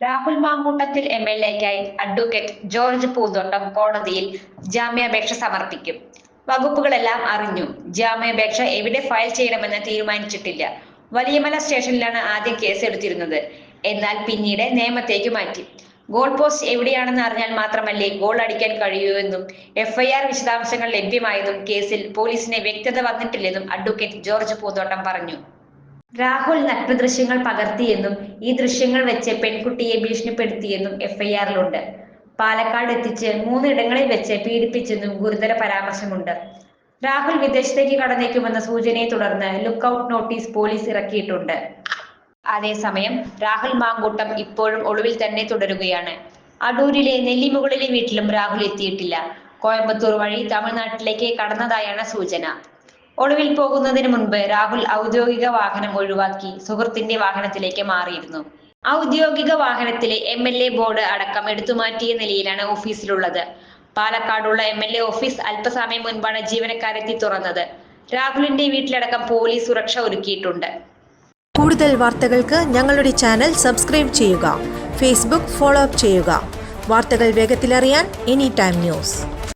Rahul Mankoottathil M L എക്കായി advocate George Poonthottam കോടതിയിൽ ജാമ്യാപേക്ഷ സമർപ്പിക്കും. വകുപ്പുകളെല്ലാം അറിഞ്ഞു. ജാമ്യാപേക്ഷ എവിടെ ഫയൽ ചെയ്യണമെന്ന് തീരുമാനിച്ചിട്ടില്ല. വലിയമല സ്റ്റേഷനിലാണ് ആദ്യം കേസ് എടുത്തിരുന്നത് എന്നാൽ പിന്നീട് നേമത്തേക്ക് മാറ്റി. ഗോൾ പോസ്റ്റ് എവിടെയാണെന്ന് അറിഞ്ഞാൽ മാത്രമല്ലേ ഗോൾ അടിക്കാൻ കഴിയൂ എന്നും എഫ്ഐആർ വിശദാംശങ്ങൾ ലഭ്യമായതും കേസിൽ പോലീസിന് വ്യക്തത വന്നിട്ടില്ലെന്നും അഡ്വക്കേറ്റ് ജോർജ് പൂന്തോട്ടം പറഞ്ഞു. രാഹുൽ നഗ്ന ദൃശ്യങ്ങൾ പകർത്തിയെന്നും ഈ ദൃശ്യങ്ങൾ വെച്ച് പെൺകുട്ടിയെ ഭീഷണിപ്പെടുത്തിയെന്നും എഫ്ഐആറിലുണ്ട്. പാലക്കാട് എത്തിച്ച് മൂന്നിടങ്ങളിൽ വെച്ച് പീഡിപ്പിച്ചെന്നും ഗുരുതര പരാമർശമുണ്ട്. രാഹുൽ വിദേശത്തേക്ക് കടന്നേക്കുമെന്ന സൂചനയെ തുടർന്ന് ലുക്കൌട്ട് നോട്ടീസ് പോലീസ് ഇറക്കിയിട്ടുണ്ട്. അതേസമയം രാഹുൽ മാങ്കൂട്ടം ഇപ്പോഴും ഒളിവിൽ തന്നെ തുടരുകയാണ്. അടൂരിലെ നെല്ലിമുകളിലെ വീട്ടിലും രാഹുൽ എത്തിയിട്ടില്ല. കോയമ്പത്തൂർ വഴി തമിഴ്നാട്ടിലേക്ക് കടന്നതായാണ് സൂചന. ഒളിവിൽ പോകുന്നതിന് മുൻപ് രാഹുൽ ഔദ്യോഗിക വാഹനം ഒഴിവാക്കി സുഹൃത്തിന്റെ വാഹനത്തിലേക്ക് മാറിയിരുന്നു. ഔദ്യോഗിക വാഹനത്തിലെ എം എൽ എ ബോർഡ് അടക്കം എടുത്തുമാറ്റിയ നിലയിലാണ് ഓഫീസിലുള്ളത്. പാലക്കാടുള്ള എം എൽ എ ഓഫീസ് അല്പസമയം മുൻപാണ് ജീവനക്കാരെത്തി തുറന്നത്. രാഹുലിന്റെ വീട്ടിലടക്കം പോലീസ് സുരക്ഷ ഒരുക്കിയിട്ടുണ്ട്. കൂടുതൽ വാർത്തകൾക്ക് ഞങ്ങളുടെ ചാനൽ സബ്സ്ക്രൈബ് ചെയ്യുക. ഫേസ്ബുക്ക് ഫോളോ അപ്പ് ചെയ്യുക. വാർത്തകൾ വേഗത്തിലറിയാൻ എനി ടൈം ന്യൂസ്